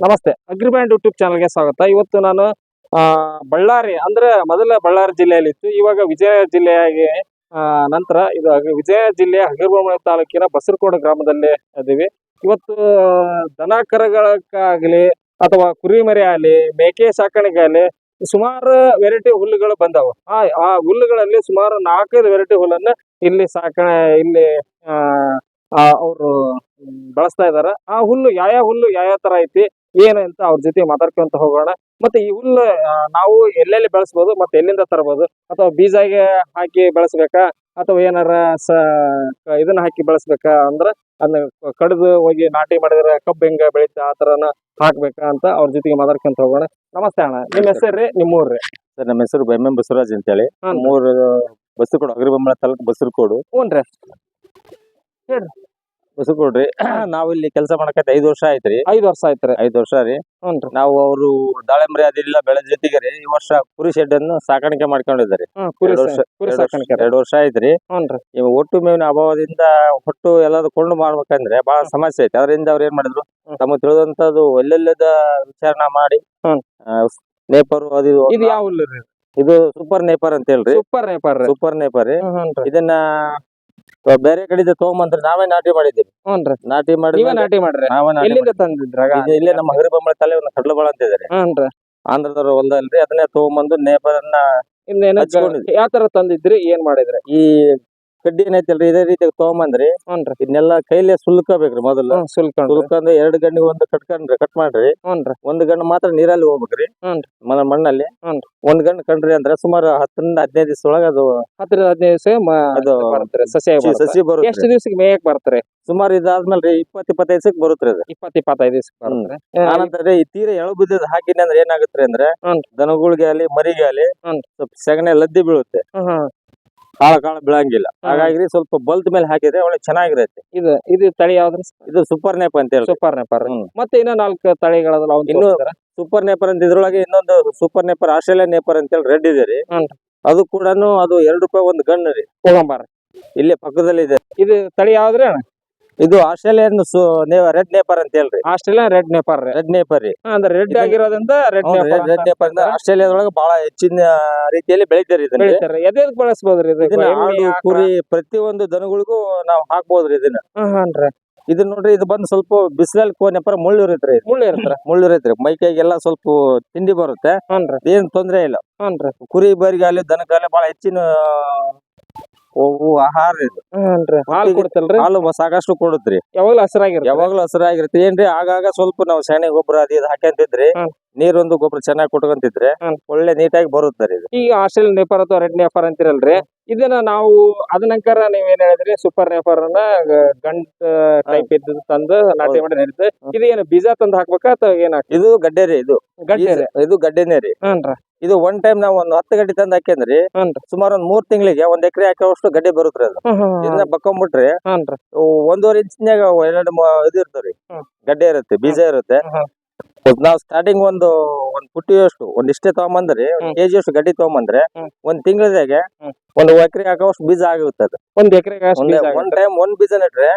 ನಮಸ್ತೆ. ಅಗ್ರಿಬ್ಯಾಂಡ್ ಯೂಟ್ಯೂಬ್ ಚಾನಲ್ಗೆ ಸ್ವಾಗತ. ಇವತ್ತು ನಾನು ಬಳ್ಳಾರಿ, ಅಂದ್ರೆ ಮೊದಲ ಬಳ್ಳಾರಿ ಜಿಲ್ಲೆಯಲ್ಲಿತ್ತು. ಇವಾಗ ವಿಜಯ ಜಿಲ್ಲೆಯಾಗಿ ನಂತರ ಇದು ವಿಜಯ ಜಿಲ್ಲೆಯ ಹಗರ್ಬೊಮ್ಮೆ ತಾಲೂಕಿನ ಬಸರಕೋಡ ಗ್ರಾಮದಲ್ಲಿ ಇದೀವಿ ಇವತ್ತು, ದನ ಕರಗಳಕ್ಕಾಗಲಿ ಅಥವಾ ಕುರಿಮರಿ ಆಗಲಿ, ಮೇಕೆ ಸಾಕಾಣಿಕೆ ಸುಮಾರು ವೆರೈಟಿ ಹುಲ್ಲುಗಳು ಬಂದವು. ಆ ಆ ಹುಲ್ಲುಗಳಲ್ಲಿ ಸುಮಾರು ನಾಲ್ಕೈದು ವೆರೈಟಿ ಹುಲ್ಲನ್ನ ಇಲ್ಲಿ ಸಾಕಣೆ, ಇಲ್ಲಿ ಅವರು ಬಳಸ್ತಾ ಇದ್ದಾರೆ. ಆ ಹುಲ್ಲು, ಯಾವ ಹುಲ್ಲು, ಯಾವ ತರ ಐತಿ ಏನು ಅಂತ ಅವ್ರ ಜೊತೆ ಮಾತಾಡ್ಕೊಂತ ಹೋಗೋಣ. ಮತ್ತೆ ಈ ಹುಲ್ಲು ನಾವು ಎಲ್ಲೆಲ್ಲಿ ಬೆಳೆಸ್ಬೋದು ಮತ್ತೆ ಎಲ್ಲಿಂದ ತರಬಹುದು ಅಥವಾ ಬೀಜಗೆ ಹಾಕಿ ಬೆಳೆಸ್ಬೇಕಾ? ಅಥವಾ ಏನಾರ ಸ ಇದನ್ನ ಹಾಕಿ ಬೆಳೆಸ್ಬೇಕಾ ಅಂದ್ರ ಅದನ್ನ ಕಡಿದು ಹೋಗಿ ನಾಟಿ ಮಾಡಿದ್ರೆ ಕಬ್ಬು ಹೆಂಗ ಬೆಳೀತ ಆ ತರನ ಹಾಕ್ಬೇಕಾ ಅಂತ ಅವ್ರ ಜೊತೆಗೆ ಮಾತಾಡ್ಕೊಂತ ಹೋಗೋಣ. ನಮಸ್ತೆ ಅಣ್ಣ. ನಿಮ್ಮ ಹೆಸರು ನಿಮ್ಮ ಊರ್ರಿ ಸರ್ ನಮ್ಮ ಹೆಸರು ಬೆಮ್ಮೆ ಬಸವರಾಜ್ ಅಂತೇಳಿ. ಹಾನ್ ರೀ. ಮೂರು ಬಸ್ಸು ಕೊಡು ಹ್ಞೂ ರೀ ಹ್ಞೂನ್ರಿ. ಬಸರಕೋಡ್ರಿ ನಾವ್ ಇಲ್ಲಿ ಕೆಲಸ ಮಾಡಕತ್ತ ಐದ್ ವರ್ಷ ಆಯ್ತ್ರಿ. ಐದ್ ವರ್ಷ ಆಯ್ತ್ರಿ. ಐದ್ ವರ್ಷ ರೀ. ಹ್ಞೂನ್ರಿ ನಾವು ಅವರು ದಾಳಿಂಬರಿ ಅದೆಲ್ಲ ಬೆಳೆ ಜೊತೆಗೆ ರೀ ಈ ವರ್ಷ ಕುರಿ ಶೆಡ್ ಅನ್ನು ಸಾಕಾಣಿಕೆ ಮಾಡ್ಕೊಂಡಿದ್ದಾರೆ. ಎರಡ್ ಕುರಿ ಎರಡು ವರ್ಷ- ಕುರಿ ಎರಡು ವರ್ಷ- ಸಾಕಾಣಿಕೆ ಎರಡು ವರ್ಷ ಆಯ್ತ್ರಿ. ಹ್ಞೂನ್ರಿ ಇವ್ ಒಟ್ಟು ಮೇವಿನ ಅಭಾವದಿಂದ ಹೊಟ್ಟು ಎಲ್ಲಾದ್ರು ಕೊಂಡು ಮಾಡ್ಬೇಕಂದ್ರೆ ಬಹಳ ಸಮಸ್ಯೆ ಐತಿ. ಅದರಿಂದ ಅವ್ರ ಏನ್ ಮಾಡಿದ್ರು ತಮ್ಮ ತಮಗೆ ತಿಳಿದಂತದ್ದು ಎಲ್ಲೆಲ್ಲದ ವಿಚಾರಣೆ ಮಾಡಿ ನೇಪರ್ ಅದು ಇದು ಇದು ಯಾವ ಹುಲ್ಲು ರೀ? ಇದು ಸೂಪರ್ ನೇಪರ್ ಅಂತ ಹೇಳ್ರಿ ಸೂಪರ್ ನೇಪರ್ ರೀ. ಸೂಪರ್ ನೇಪರ್ ಇದನ್ನ ಬೇರೆ ಕಡೆಯಿಂದ ತಗೊಂಬಂದ್ರೆ ನಾವೇ ನಾಟಿ ಮಾಡಿದ್ದೀವಿ. ಹ್ಞೂನ್ರಿ. ನಾಟಿ ಮಾಡಿ ನೀವೇ ನಾಟಿ ಮಾಡ್ರಿ. ನಾವೇ ನಾಟಿ ಎಲ್ಲಿಂದ ತಂದಿದ್ರಾಗ? ಮಾಡಿದ್ದೀವಿ. ಇದು ಇಲ್ಲೇ ನಮ್ಮ ಹಗರಿಬೊಮ್ಮಳ ತಲೆ ಒಂದು ಕಡ್ಲಬಾಳ ಅಂತ ಇದಾರೆ ಹ್ಞೂನ್ರಿ. ಆಂಧ್ರದವ್ರ ಹೊಲದಲ್ರಿ ಅದನ್ನೇ ತಗೊಂಬಂದು ನೇಪರನ್ನ ಇನ್ನೇನ ಹಚ್ಕೊಂಡಿದ್ವಿ. ಯಾವ ತರ ತಂದಿದ್ರಿ? ಏನ್ ಮಾಡಿದ್ರಿ? ಈ ಕಡ್ಡಿ ಏನೈತಲ್ರಿ ಇದೇ ರೀತಿ ತಗೊಂಬಂದ್ರಿ. ಹ್ಞೂನ್ರಿ ಇದನ್ನೆಲ್ಲ ಕೈಲೇ ಸುಲ್ಕಬೇಕ್ರಿ ಮೊದಲು. ಸುಲ್ಕೊಂಡು ಸುಲ್ಕೊಂಡ್ ಎರಡ್ ಗಂಡಿಗೆ ಒಂದು ಕಟ್ಕೊಂಡ್ರಿ ಕಟ್ ಮಾಡ್ರಿ. ಹ್ಞೂನ್ರಿ ಒಂದ್ ಗಂಡು ಮಾತ್ರ ನೀರಲ್ಲಿ ಹೋಗ್ಬೇಕ್ರಿ. ಹ್ಞೂನ್ರಿ. ಮನ ಮಣ್ಣಲ್ಲಿ. ಹ್ಞೂನ್ರಿ. ಒಂದ್ ಗಂಡು ಕಂಡ್ರಿ ಅಂದ್ರೆ ಸುಮಾರು ಹತ್ತರಿಂದ ಹದಿನೈದು ದಿವಸ ಒಳಗ ಅದು ಹತ್ತರಿಂದ ಹದಿನೈದು ದಿವಸ ಅದು ಬರ್ತಾರೆ ಸಸ್ಯ ಚಿ- ಸಸಿ ಬರುತ್ತೆ ಎಷ್ಟು ದಿವಸಕ್ಕೆ ಮೇಯಕ್ ಬರ್ತಾರೆ? ಸುಮಾರು ಇದಾದ್ಮೇಲೆ ಇಪ್ಪತ್ ಇಪ್ಪತ್ತೈದು ದಿವಸಕ್ಕೆ ಬರುತ್ತೆ ಅದು. ಇಪ್ಪತ್ ಇಪ್ಪತ್ತೈದು ದಿವ್ಸಕ್ಕೆ ಬರುತ್ತೆ ಆನಂತರ ಈ ತೀರ ಎಳು ಬಿದ್ದದ ಹಾಕಿನಿ ಅಂದ್ರೆ ಏನಾಗುತ್ತೆ ಅಂದ್ರೆ. ದನಗಳಿಗೆ ಅಲ್ಲಿ ಮರಿಗೆ ಅಲ್ಲಿ. ಸ್ವಲ್ಪ ಸೆಗಣಿ ಲದ್ದಿ ಬೀಳುತ್ತೆ. ಕಾಳ ಕಾಳ ಬೀಳಂಗಿಲ್ಲ. ಹಾಗಾಗಿ ಸ್ವಲ್ಪ ಬಲ್ತ್ ಮೇಲೆ ಹಾಕಿದ್ರೆ ಒಳ್ಳೆ ಚೆನ್ನಾಗಿರುತ್ತೆ. ಇದು ಇದು ತಳಿ ಯಾವ್ದ್ರಿ ಇದು ಸೂಪರ್ ನೇಪರ್ ಅಂತ ಹೇಳಿ ಸೂಪರ್ ನೇಪರ್. ಮತ್ತೆ ಇನ್ನೂ ನಾಲ್ಕು ತಳಿಗಳದಲ್ಲ ಇನ್ನು- ಸೂಪರ್ ನೇಪರ್ ಅಂತ ಇದ್ರೊಳಗೆ ಇನ್ನೊಂದು ಸೂಪರ್ ನೇಪರ್ ಆಸ್ಟ್ರೇಲಿಯನ್ ನೇಪರ್ ಅಂತ ಹೇಳಿ ರೆಡ್ ಇದೆ ರೀ. ಅದು ಕೂಡ ಅದು ಎರಡು ರೂಪಾಯಿ ಒಂದು ಗಣ್ಣು ರೀ. ಇಲ್ಲೇ ಪಕ್ಕದಲ್ಲಿ ಇದೆ ಇದು ತಳಿ ಯಾವ್ದ್ರಿ ಅಣ್ಣ? ಇದು ಆಸ್ಟ್ರೇಲಿಯನ್ ರೆಡ್ ನೇಪರ್ ಅಂತ ಹೇಳ್ರಿ. Australia red Napier red Napier ರೀ. ಅಂದ್ರೆ ರೆಡ್ ಆಗಿರೋದ್ರಿಂದ ರೆಡ್ ರೆಡ್ ನೇಪರ್ ಆಸ್ಟ್ರೇಲಿಯಾದೊಳಗೆ ಬಹಳ ಹೆಚ್ಚಿನ ರೀತಿಯಲ್ಲಿ ಬೆಳಿತಾರೆ ಇದನ್ನ. ಬೆಳಿತಾರೆ. ಇದು ಇದನ್ನ? ಆಡು? ಕುರಿ ಪ್ರತಿಯೊಂದು ದನಗಳಿಗೂ ನಾವು ಹಾಕ್ಬೋದ್ರಿ ಇದನ್ನ. ಹಾನ್ರಿ ಇದನ್ನ ಇದು ನೋಡ್ರಿ ಇದು ಬಂದ್ ಸ್ವಲ್ಪ ಬಿಸಿಲಲ್ಲಿ ಕೋ ನೆಪರ ಮುಳ್ಳು ಇರುತ್ತೆ ಮುಳ್ಳು ಇರ್ತಾರ ಮುಳ್ಳು ಇರುತ್ತೆ ಮೈ ಕೈಗೆಲ್ಲ ಸ್ವಲ್ಪ ತಿಂಡಿ ಬರುತ್ತೆ. ಏನ್ ತೊಂದ್ರೆ ಇಲ್ಲ. ಕುರಿ ಬರಿಗಾಲಿ ದನಗಾಲಿ ಬಹಳ ಹೆಚ್ಚಿನ ಅವು ಆಹಾರ ಇದು. ಹ್ಞೂನ್ರಿ. ಹಾಲು ಕೊಡ್ತಲ್ರಿ ಹಾಲು ಸಾಕಷ್ಟು ಕೊಡುತ್ರಿ ಯಾವಾಗ್ಲೂ ಹಸಿರಾಗಿರುತ್ತೆ ಯಾವಾಗ್ಲೂ ಹಸಿರಾಗಿರ್ತಿ ಏನ್ರಿ ಆಗಾಗ ಸ್ವಲ್ಪ ನಾವು ಸೆಣೆ ಗೊಬ್ಬರ ಅದ್ ಇದ್ ಹಾಕ್ಯಂತಿದ್ರಿ. ನೀರೊಂದು ಗೊಬ್ಬರ ಚೆನ್ನಾಗಿ ಕೊಟ್ಕೊಂತಿದ್ರೆ ಒಳ್ಳೆ ನೀಟಾಗಿ ಬರುತ್ತೆ ಇದು. ಈಗ ಆಸ್ಟ್ರೇಲಿಯನ್ ನೇಪರ್ ಅಥವಾ ರೆಡ್ ನೇಪರ್ ಅಂತಿರಲ್ರಿ ಇದನ್ನ ನಾವು ಅದ ನೀವ್ ಏನ್ ಹೇಳಿದ್ರಿ ಸೂಪರ್ ನೇಪರ್ ಅನ್ನ ಗಂಟ್ ಟೈಪ್ ಇದ್ದು ತಂದು ನಾಟಿ ಮಾಡಿ ನಡೀತದೆ ಇದು ಏನು ಬೀಜ ತಂದು ಹಾಕ್ಬೇಕಾ ಅಥವಾ ಏನ್ ಇದು ಗಡ್ಡೆ ರೀ ಇದು. ಗಡ್ಡೆ ಇದು ಗಡ್ಡೆನೇ ರೀ. ಇದು ಒನ್ ಟೈಮ್ ನಾವು ಒಂದು ಹತ್ತು ಗಡ್ಡೆ ತಂದು ಹಾಕಿದ್ರಿ ಸುಮಾರು ಒಂದ್ ಮೂರ್ ತಿಂಗಳಿಗೆ ಒಂದ್ ಎಕರೆ ಹಾಕೋಷ್ಟು ಗಡ್ಡೆ ಬರುತ್ತೆ ಅದು ಇದನ್ನ ಬಕ್ಕೊಂಬಿಟ್ರಿ ಒಂದೂವರೆ ಇಂಚಿನ್ಯಾಗ ಎರಡು ಇದು ಇರ್ತಾವ್ರಿ ಗಡ್ಡೆ ಇರುತ್ತೆ ಬೀಜ ಇರುತ್ತೆ. ನಾವ್ ಸ್ಟಾರ್ಟಿಂಗ್ ಒಂದು ಒಂದ್ ಪುಟ್ಟಿಯಷ್ಟು ಒಂದ್ ಇಷ್ಟೇ ತಗೊಂಬಂದ್ರಿ. ಕೆಜಿ ಅಷ್ಟು ಗಡ್ಡಿ ತಗೊಂಬಂದ್ರೆ. ಒಂದ್ ತಿಂಗಳದಾಗೆ. ಒಂದ್ ಎಕರೆ ಹಾಕೋಷ್ಟು ಬೀಜ ಆಗುತ್ತೆ ಅದು ಒಂದ್ ಎಕರೆ ಒಂದ್ ಟೈಮ್ ಒಂದ್ ಬೀಜ ನೆಟ್ರೆ.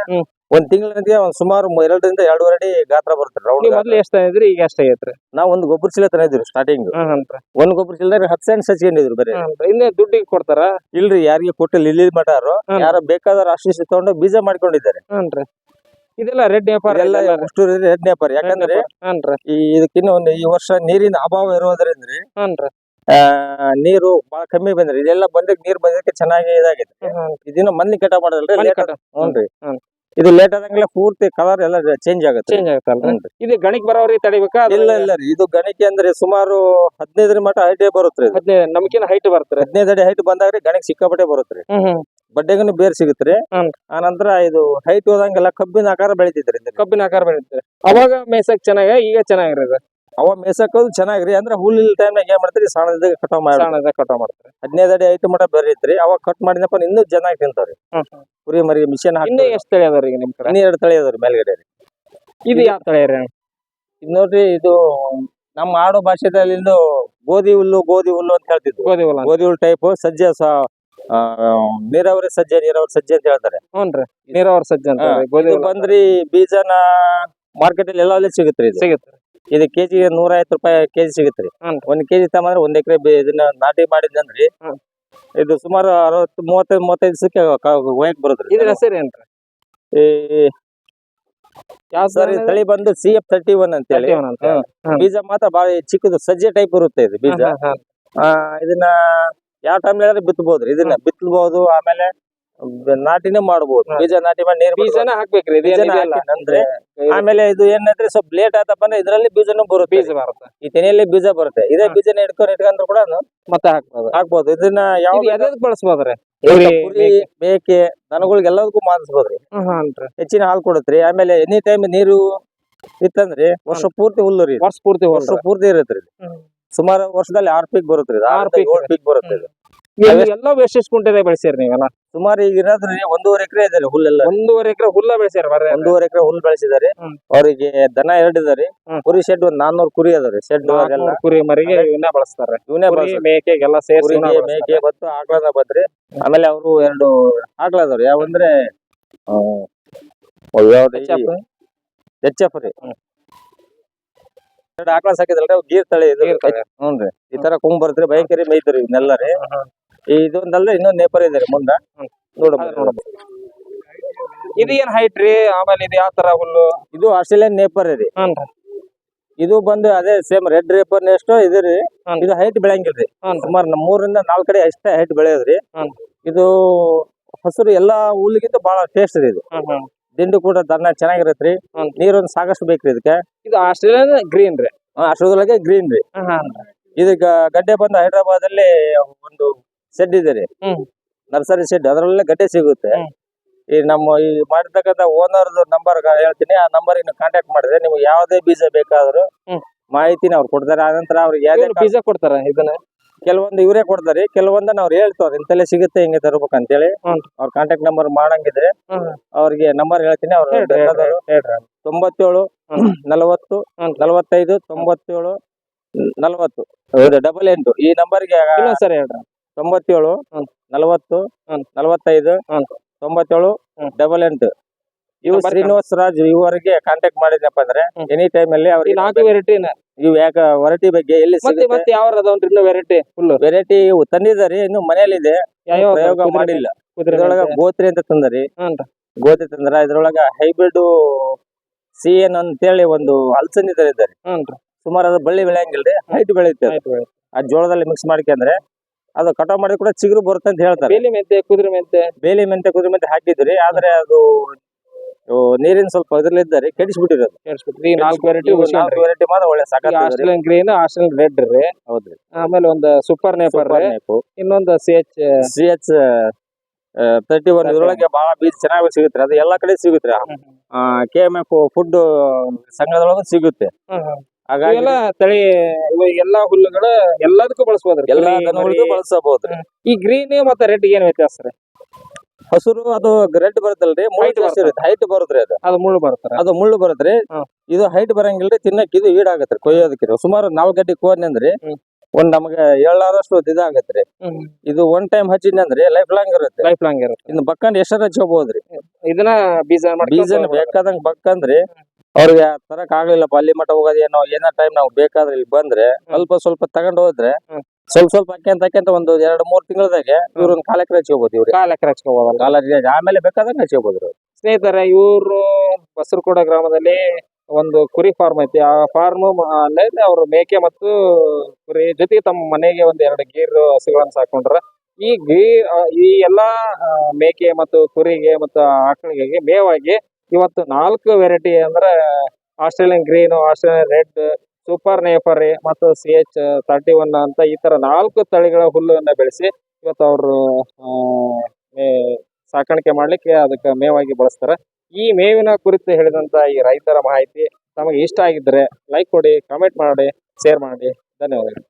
ಒಂದ್ ತಿಂಗಳಿಗೆ ಒಂದ್ ಸುಮಾರು ಎರಡರಿಂದ ಎರಡೂವರೆ ಅಡಿ ಗಾತ್ರ ಬರುತ್ತೆ ನೀವು ರೌಂಡ್ ಮೊದ್ಲು ಎಷ್ಟ್ ಈಗ ಎಷ್ಟು ಐತ್ರಿ ನಾವ್ ಒಂದ್ ಗೊಬ್ಬರ ಚೀಲ ತಂದಿದ್ರಿ ಸ್ಟಾರ್ಟಿಂಗ್ ಒಂದ್ ಗೊಬ್ಬರ ಚೀಲದಾಗ ಹತ್ತು ಸೆಂಟ್ ಸಚ್ಕೊಂಡಿದ್ರು ಬರೀ. ಇನ್ನೇ ದುಡ್ಡಿಗೆ ಕೊಡ್ತಾರ? ಇಲ್ರಿ ಯಾರಿಗೆ ಕೊಟ್ಟಿಲ್ಲ ಇಲ್ಲಿ ಮಟಾರು ಯಾರು ಬೇಕಾದ್ರೆ ಆಶೀಸ್ ತಗೊಂಡು ಬೀಜ ಮಾಡ್ಕೊಂಡಿದ್ದಾರೆ. ಇದೆಲ್ಲ ರೆಡ್ ನೇಪಾರ್ ಎಲ್ಲ ಅಷ್ಟು ರೆಡ್ ನೇಪಾರ್ ಯಾಕಂದ್ರೆ ಈ ಇದಕ್ಕಿನ್ನ ಒಂದು ಈ ವರ್ಷ ನೀರಿನ ಅಭಾವ ಇರೋದ್ರಿಂದ ನೀರು ಬಹಳ ಕಮ್ಮಿ ಬಂದ್ರಿ ಇದೆಲ್ಲ ಬಂದಕ್ಕೆ ನೀರ್ ಬಂದಕ್ಕೆ ಚೆನ್ನಾಗಿ ಇದಾಗಿದೆ ಇದನ್ನ ಮನ್ನಿ ಕಟ ಹ್ಮ್ ಮನೆ ಇದು ಲೇಟ್ ಆದಂಗೆಲ್ಲ ಪೂರ್ತಿ ಕಲರ್ ಎಲ್ಲ ಚೇಂಜ್ ಆಗುತ್ತೆ. ಚೇಂಜ್ ಆಗುತ್ತಲ್ರಿ? ಹ್ಞೂನ್ರಿ. ಇದು ಗಣಿಕೆ ಬರೋರಿಗೆ ತಡಿಬೇಕಾ ಇಲ್ಲ ಇಲ್ಲ ರೀ. ಇದು ಗಣಿಕೆ ಅಂದ್ರೆ ಸುಮಾರು ಹದಿನೈದರ ಮಟ್ಟ ಹೈಟೇ ಬರುತ್ತೆ ಇದು. ಹದಿನೈದು ನಮ್ಕಿನ ಹೈಟ್ ಬರುತ್ತೆ ಹದಿನೈದು ಅಡಿ ಹೈಟ್ ಬಂದಾಗ ಗಣಿಗೆ ಸಿಕ್ಕಾಪಟ್ಟೆ ಬರುತ್ತೆ ಹ್ಮ್ ಹ್ಮ್. ಬಡ್ಡೆಗನು ಬೇರ್ ಸಿಗುತ್ತೆ ಆ ಆನಂತರ ಇದು ಹೈಟ್ ಹೋದಂಗೆಲ್ಲ ಕಬ್ಬಿನ ಆಕಾರ ಬೆಳಿತೈತ್ರಿ ಇದು. ಕಬ್ಬಿನ ಆಕಾರ ಬೆಳೀತಾರೆ ಅವಾಗ ಮೇಸಕ್ ಚೆನ್ನಾಗ? ಈಗ ಚೆನ್ನಾಗಿರೋದು? ಅವ ಮೇಸಕೋದು ಚೆನ್ನಾಗ್ರಿ. ಅಂದ್ರೆ ಟೈಮ್ ಟೈಮ್ನಾಗ ಏನ್ ಮಾಡ್ತೀರಿ? ಸಣ್ಣದಾಗ ಕಟಾವ್ ಮಾಡ್ತಾರೆ ಕಟಾವ್ ಮಾಡ್ತಾರೆ. ಹದಿನೈದು ಅಡಿ ಐದು ಮಟ ಬೆರೀತ್ರಿ ಅವಾಗ ಕಟ್ ಮಾಡಿದಪ್ಪ ಇನ್ನೂ ಚೆನ್ನಾಗಿ ತಿಂತಾವ್ರಿ. ಕುರಿ ಮರಿ ಮಿಷನ್ ಹಾಕಿ ಎಷ್ಟು ತಳಿ ಅದಾವ್ರಿ ಈಗ ನಿಮ್ ಕಡೆ? ಇನ್ನೂ ಎರಡು ತಳಿ ಅದಾವ್ರಿ ಮೇಲ್ಗಡೆ ಇದು ಯಾವ ತಳಿ ರೀ? ಇದು ನೋಡ್ರಿ ಇದು ನಮ್ಮ ಆಡೋ ಭಾಷೆದಲ್ಲಿ ಗೋದಿ ಗೋಧಿ ಹುಲ್ಲು ಗೋಧಿ ಹುಲ್ಲು ಅಂತ ಹೇಳ್ತಿದ್ವಿ. ಗೋಧಿ ಹುಲ್ಲು ಗೋಧಿ ಹುಲ್ಲು ಟೈಪ್ ಸಜ್ಜೆ ನೀರಾವರಿ ಸಜ್ಜೆ ನೀರಾವರಿ ಸಜ್ಜೆ ಅಂತ ಹೇಳ್ತಾರೆ. ಹ್ಞೂನ್ರಿ ನೀರಾವರಿ ಸಜ್ಜೆ ಅಂತ ಗೋಧಿ ಬಂದ್ರಿ ಬೀಜನ ಮಾರ್ಕೆಟ್ ಅಲ್ಲಿ ಎಲ್ಲ ಸಿಗುತ್ತೆ ಸಿಗುತ್ತೆ ಇದು ಕೆಜಿ ನೂರ ಐವತ್ತು ರೂಪಾಯಿ ಕೆಜಿ ಸಿಗುತ್ತೆ ರೀ. ಒಂದ್ ಕೆಜಿ ತಗೊಂಡ್ರೆ ಒಂದ್ ಎಕರೆ ಇದನ್ನ ನಾಟಿ ಮಾಡಿದ್ದಂದ್ರಿ ಇದು ಸುಮಾರು ಅರವತ್ತು ಮೂವತ್ತೈದು ಮೂವತ್ತೈದು ದಿವಸಕ್ಕೆ ಒಯ್ಯಕ್ ಬರುತ್ತೆ ಇದ್ರ ಹೆಸರು ಏನ್ರಿ ಈ ಯಾವ ಸರ್ ತಳಿ ಬಂದು ಸಿ ಎಫ್ ತರ್ಟಿ ಒನ್ ಅಂತ ಹೇಳಿ. ಬೀಜ ಮಾತ್ರ ಬಾಳ ಚಿಕ್ಕದು ಸಜ್ಜೆ ಟೈಪ್ ಇರುತ್ತೆ ಇದು ಬೀಜ. ಇದನ್ನ ಯಾವ ಟೈಮ್ ಬಿತ್ತಬಹುದು ಇದನ್ನ ಬಿತ್ತಬಹುದು ಆಮೇಲೆ ನಾಟಿನೇ ಮಾಡಬಹುದು ಬೀಜ ನಾಟಿ ಮಾಡಿ ನೀರ್. ಬೀಜನ ಹಾಕ್ಬೇಕ್ರಿ ಬೀಜನ ಹಾಕಿದ್ನಂದ್ರೆ ಆಮೇಲೆ ಇದು ಏನಂದ್ರೆ ಸ್ವಲ್ಪ ಲೇಟ್ ಆತಪ್ಪ ಅಂದ್ರೆ ಇದ್ರಲ್ಲಿ ಬೀಜನೂ ಬರುತ್ತೆ. ಬೀಜ ಬರುತ್ತೆ. ಈ ತೆನೆಯಲ್ಲಿ ಬೀಜ ಬರುತ್ತೆ. ಇದೇ. ಬೀಜನ ಇಟ್ಕೊಂಡು ಇಟ್ಕೊಂಡ್ರು ಕೂಡ ಮತ್ತೆ ಹಾಕ್ಬೋದು. ಹಾಕ್ಬೋದು. ಇದನ್ನ ಯಾವ ಎದಕ್ ಬಳಸ್ಬೋದ್ರಿ ಮೇಕೆ. ದನಗಳಿಗೆ ಎಲ್ಲದಕ್ಕೂ ಮಾಡಿಸ್ಬೋದ್ರಿ ಹಾನ್ರಿ ಹೆಚ್ಚಿನ ಹಾಲು ಕೊಡತ್ರಿ ಆಮೇಲೆ ಎನಿ ಟೈಮ್ ನೀರು ಇತ್ತಂದ್ರೆ ವರ್ಷ ಪೂರ್ತಿ ಹುಲ್ಲು ರೀ ವರ್ಷ ಪೂರ್ತಿ ವರ್ಷ ಪೂರ್ತಿ ಇರುತ್ತೆ ಸುಮಾರು ವರ್ಷದಲ್ಲಿ ಆರ್ ಪೀಕ್ ಬರುತ್ತೆ. ಆರ್ ಪೀಕ್. ಏಳು ಪೀಕ್ ಬರುತ್ತೆ. ಎಲ್ಲ ವೇಸ್ಟ್ ಕುಂಟೆ ಬೆಳೆಸಿರಿ ನೀವೆಲ್ಲ? ಸುಮಾರು ಈಗ ಇರೋದ್ರಿ ಒಂದೂವರೆ ಎಕರೆ ಇದೆ ರೀ ಹುಲ್ಲೆಲ್ಲ. ಒಂದೂವರೆ ಎಕರೆ ಹುಲ್ಲ ಬೆಳೆಸ್ಯಾರ ಬರ್ರಿ ಒಂದೂವರೆ ಎಕರೆ ಹುಲ್ಲು ಬೆಳೆಸಿದಾರೆ. ಅವರಿಗೆ ದನ ಎರಡು ಇದಾರೆ ಕುರಿ ಶೆಡ್ ಒಂದ್ ನಾನ್ನೂರು ಕುರಿ ಅದಾವ್ರಿ ಶೆಡ್ ಕುರಿ ಮರಿಗೆ ಇವನ್ನ ಬಳಸ್ತಾರೆ. ಇವನೇ ಕುರಿ ಮೇಕೆಗೆಲ್ಲ ಸೇರಿ ಮೇಕೆ ಬತ್ತು ಆಕಳದ ಬದ್ರಿ ಆಮೇಲೆ ಅವರು ಎರಡು ಆಕಳದವ್ರಿ ಯಾವಂದ್ರೆ ಆ, ಅವ್ ಯಾವ್ದು ಈ ಎಚ್ ಎಫ್. ರೀ. ಎರಡು ಆಕಳ ಸಾಕಿದ್ರೆ ಗೀರ್ ತಳಿ ಇದು ರೀ ತಳಿ. ಈ ತರ ಕುಂಬ್ ಬರ್ತ್ರಿ ಬೈಕರಿ ಮೇಯ್ದ್ರಿ ಇವನ್ನೆಲ್ಲ ರೀ ಇದೊಂದಲ್ರಿ ಇನ್ನೊಂದ್ ನೇಪರ್ ಇದೆ ರೀ ಮುಂದ. ನೋಡಬಹುದು ನೋಡಬಹುದು ಇದು ಏನ್ ಹೈಟ್ ರೀ? ಆಮೇಲೆ ಇದು ಯಾವ ತರ ಹುಲ್ಲು? ಇದು ಆಸ್ಟ್ರೇಲಿಯನ್ ನೇಪರ್ ರೀ. ಹ್ಞೂ ಇದು ಬಂದು ಅದೇ ಸೇಮ್ ರೆಡ್ ರೇಪರ್ ಎಷ್ಟು ಇದು ರೀ. ಇದು ಹೈಟ್ ಬೆಳೆಯಂಗಿಲ್ರಿ ಸುಮಾರು ನಮ್ ಮೂರರಿಂದ ನಾಲ್ಕು ಕಡೆ ಅಷ್ಟೇ ಹೈಟ್ ಬೆಳೆಯೋದ್ರಿ. ಇದು ಹಸಿರು ಎಲ್ಲಾ ಹುಲ್ಲಿಗಿಂತ ಬಹಳ ಟೇಸ್ಟ್ ರೀ ಇದು. ದಿಂಡು ಕೂಡ ದನ್ನ ಚೆನ್ನಾಗಿರತ್ರಿ. ನೀರೊಂದು ಸಾಕಷ್ಟು ಬೇಕ್ರಿ ಇದಕ್ಕೆ. ಇದು ಆಸ್ಟ್ರೇಲಿಯನ್ ಗ್ರೀನ್ ರೀ. ಅಷ್ಟರೊಳಗೆ ಗ್ರೀನ್ ರೀ. ಇದು ಗಡ್ಡೆ ಬಂದು ಹೈದರಾಬಾದ್ ಅಲ್ಲಿ ಒಂದು ಶೆಡ್ ಇದೆ ರೀ ನರ್ಸರಿ ಶೆಡ್ ಅದರಲ್ಲೇ ಗಡ್ಡೆ ಸಿಗುತ್ತೆ. ಈ ನಮ್ಮ ಈ ಮಾಡಿರ್ತಕ್ಕಂಥ ಓನರ್ ನಂಬರ್ ಹೇಳ್ತೀನಿ ಆ ನಂಬರ್ ಕಾಂಟ್ಯಾಕ್ಟ್ ಮಾಡಿದ್ರೆ ನಿಮ್ಗೆ ಯಾವುದೇ ಬೀಜ ಬೇಕಾದ್ರೂ ಮಾಹಿತಿನ ಅವ್ರು ಕೊಡ್ತಾರೆ. ಆನಂತರ ಅವ್ರಿಗೆ ಯಾವ್ದೇ ಬೀಜ ಕೊಡ್ತಾರೆ ಇದನ್ನ? ಕೆಲವೊಂದು ಇವರೇ ಕೊಡ್ತಾರೆ ಕೆಲವೊಂದನ್ನ ಅವ್ರು ಹೇಳ್ತಾರೆ ಇಂತಲ್ಲೇ ಸಿಗುತ್ತೆ ಹಿಂಗೆ ತರಬೇಕು ಅಂತೇಳಿ. ಅವ್ರ ಕಾಂಟ್ಯಾಕ್ಟ್ ನಂಬರ್ ಮಾಡಂಗಿದ್ರೆ. ಅವ್ರಿಗೆ ನಂಬರ್ ಹೇಳ್ತೀನಿ ಅವ್ರು ತೊಂಬತ್ತೇಳು. ನಲವತ್ತು. ನಲವತ್ತೈದು ತೊಂಬತ್ತೇಳು ನಲವತ್ತು. ಡಬಲ್ ಎಂಟು. ಈ ನಂಬರ್ಗೆ ಸರಿ ಹೇಳ್ರಿ. ತೊಂಬತ್ತೇಳು. ನಲವತ್ತು. ನಲವತ್ತೈದು. ತೊಂಬತ್ತೇಳು. ಡಬಲ್ ಎಂಟು. ಇವು ಶ್ರೀನಿವಾಸ ರಾಜ್ ಇವರಿಗೆ ಕಾಂಟ್ಯಾಕ್ಟ್ ಮಾಡಿದ್ನಪ್ಪ ಅಂದ್ರೆ ಎನಿ ಟೈಮ್ ಅಲ್ಲಿ ಅವ್ರಿಗೆ ನಾಲ್ಕು ವೆರೈಟಿ ಇವು ಯಾಕ ವರಟಿ ಬಗ್ಗೆ ಎಲ್ಲಿ ಮತ್ತೆ ಸಿಗುತ್ತೆ? ಮತ್ತೆ ಯಾವ ಅದಾವ್ರಿ ಇನ್ನು ವೆರೈಟಿ ಫುಲ್ ವೆರೈಟಿ ತಂದಿದ್ದಾರೆ ಇನ್ನು ಮನೇಲಿ ಇದೆ ಪ್ರಯೋಗ ಮಾಡಿಲ್ಲ. ಇದ್ರೊಳಗ ಗೋತ್ರಿ ಅಂತ ತಂದರಿ. ಗೋತ್ರಿ ತಂದ್ರ. ಇದ್ರೊಳಗ ಹೈಬ್ರಿಡ್ ಸಿ ಅಂತ ಅಂತೇಳಿ ಒಂದು ಅಲ್ಸನ್ ಇದ್ದಾರೆ. ಸುಮಾರು ಅದು ಬಳ್ಳಿ ಬೆಳೆಯಂಗಿಲ್ರಿ ಹೈಟ್ ಬೆಳೆಯುತ್ತೆ. ಆ ಜೋಳದಲ್ಲಿ ಮಿಕ್ಸ್ ಮಾಡ್ಕೊಂಡ್ರೆ ಅದು ಕಟಾವ್ ಮಾಡಿ ಕೂಡ ಚಿಗುರು ಬರುತ್ತೆ ಅಂತ ಹೇಳ್ತಾರೆ. ಬೇಲಿ ಮೆಂತೆ ಕುದುರೆ ಮೆಂತೆ. ಬೇಲಿ ಮೆಂತೆ ಕುದುರೆ ಮೆಂತೆ ಹಾಕಿದ್ರಿ ಆದ್ರೆ ಅದು ನೀರಿನ ಸ್ವಲ್ಪ ಇದ್ರಲ್ಲಿದ್ದಾರೆ ಕೆಡಿಸ್ಬಿಟ್ಟಿರೋದು. ಕೆಡಿಸ್ಬಿಟ್ರಿ ನಾಲ್ಕು ವೆರೈಟಿ ನಾಲ್ಕು ವೆರೈಟಿ ಮಾತ್ರ ಒಳ್ಳೆ ಆಸ್ಟ್ರೇಲಿಯನ್ ಗ್ರೀನ್ ಆಸ್ಟ್ರೇಲಿಯನ್ ರೆಡ್ ರೀ. ಹೌದ್ರಿ ಆಮೇಲೆ ಒಂದು ಸೂಪರ್ ನೇಪರ್ ಇನ್ನೊಂದು C H C H thirty one ಇದ್ರೊಳಗೆ ಬಹಳ ಬೀಜ ಚೆನ್ನಾಗಿ ಸಿಗುತ್ತೆ ಅದು ಎಲ್ಲಾ ಕಡೆ ಸಿಗುತ್ತೆ ಕೆ ಎಂ ಎಫ್ ಫುಡ್ ಸಂಘದೊಳಗೂ ಸಿಗುತ್ತೆ. ಹಾಗಾಗಿ ಇವೆಲ್ಲ ತಳಿ ಇವು ಎಲ್ಲಾ ಹುಲ್ಲುಗಳು ಎಲ್ಲದಕ್ಕೂ ಬಳಸಬಹುದ್ರಿ ಎಲ್ಲಾ ದನಗಳಿಗೂ ಬಳಸಬಹುದ್ರಿ ಈ ಗ್ರೀನ್ ಮತ್ತೆ ರೆಡ್ ಏನ್ ವ್ಯತ್ಯಾಸ ರೀ? ಹಸುರು ಅದು ರೆಡ್ ಬರುತ್ತಲ್ರಿ ಹೈಟ್ ಮುಳ್ಳು ಜಾಸ್ತಿ ಬರುತ್ತೆ. ಹೈಟ್ ಬರುತ್ರಿ ಅದು. ಅದು ಮುಳ್ಳು ಬರುತ್ತೆ ಅದು ಮುಳ್ಳು ಬರುತ್ತೆ ಇದು ಹೈಟ್ ಬರಂಗಿಲ್ರಿ ತಿನ್ನಕ್ ಇದು ಈಡಾಗತ್ರಿ ಕೊಯ್ಯೋದಕ್ಕೆ ಸುಮಾರು ನಾಲ್ಕು ಗಡ್ಡಿ ಕೋನ್ ಅಂದ್ರಿ. ಒಂದ್ ನಮಗೆ ಏಳಾರಷ್ಟು ಇದಾಗತ್ರಿ ಇದು ಒನ್ ಟೈಮ್ ಹಚ್ಚಿದ್ನಂದ್ರಿ ಲೈಫ್ ಲಾಂಗ್ ಇರುತ್ತೆ. ಲೈಫ್ ಲಾಂಗ್ ಇರುತ್ತೆ. ಇನ್ನು ಬಕ್ಕಂಡ್ ಎಷ್ಟಾರ ಹಚ್ಕೋಬಹುದ್ರಿ ಇದನ್ನ ಬೀಜ ಬೀಜನ ಬೇಕಾದಂಗ್ ಬಕ್ಕಂದ್ರಿ ಅವ್ರಿಗೆ ತರಕ್ ಆಗ್ಲಿಲ್ಲಪ್ಪ ಅಲ್ಲಿ ಮಠ ಹೋಗೋದೇನೋ ಏನೋ ಟೈಮ್ ನಾವು ಬೇಕಾದ್ರೆ ಇಲ್ಲಿ ಬಂದ್ರೆ ಸ್ವಲ್ಪ ಸ್ವಲ್ಪ ತಗೊಂಡ್ ಹೋದ್ರೆ ಸ್ವಲ್ಪ ಸ್ವಲ್ಪ ಅಕ್ಕಂತ ಅಕ್ಕಂತ ಒಂದು ಎರಡ್ ಮೂರ್ ತಿಂಗಳದಾಗೆ ಇವ್ರನ್ನ ಕಾಲಕ್ಕೆ ಹಚ್ಕೋಬಹುದು ಇವ್ರು ಕಾಲಕ್ಕೆ ಹಚ್ಕೋಬೋದಲ್ಲ ಕಾಲ ಆಮೇಲೆ ಬೇಕಾದಂಗ ಹಚ್ಕೋಬಹುದು ಸ್ನೇಹಿತರೆ ಇವರು ಬಸರಕೋಡ ಗ್ರಾಮದಲ್ಲಿ ಒಂದು ಕುರಿ ಫಾರ್ಮ್ ಐತಿ. ಆ ಫಾರ್ಮ್ ಅಲ್ಲೇ ಅವ್ರು ಮೇಕೆ ಮತ್ತು ಕುರಿ ಜೊತೆಗೆ ತಮ್ಮ ಮನೆಗೆ ಒಂದ್ ಎರಡು ಗೀರ್ ಹಸುಗಳನ್ನ ಸಾಕೊಂಡ್ರ ಈ ಗೀ ಈ ಎಲ್ಲಾ ಮೇಕೆ ಮತ್ತು ಕುರಿಗೆ ಮತ್ತು ಆಕಳಿಗೆ ಮೇವಾಗಿ ಇವತ್ತು ನಾಲ್ಕು ವೆರೈಟಿ ಅಂದ್ರೆ Australian green Australian red super ನೇಫರಿ ಮತ್ತು ಸಿ ಎಚ್ ತರ್ಟಿ ಒನ್ ಅಂತ ಈ ತರ ನಾಲ್ಕು ತಳಿಗಳ ಹುಲ್ಲನ್ನ ಬೆಳೆಸಿ ಇವತ್ತು ಅವರು ಸಾಕಾಣಿಕೆ ಮಾಡ್ಲಿಕ್ಕೆ ಅದಕ್ಕೆ ಮೇವಾಗಿ ಬಳಸ್ತಾರೆ. ಈ ಮೇವಿನ ಕುರಿತು ಹೇಳಿದಂತ ಈ ರೈತರ ಮಾಹಿತಿ ತಮಗೆ ಇಷ್ಟ ಆಗಿದ್ರೆ ಲೈಕ್ ಕೊಡಿ ಕಾಮೆಂಟ್ ಮಾಡಿ ಶೇರ್ ಮಾಡಿ. ಧನ್ಯವಾದಗಳು.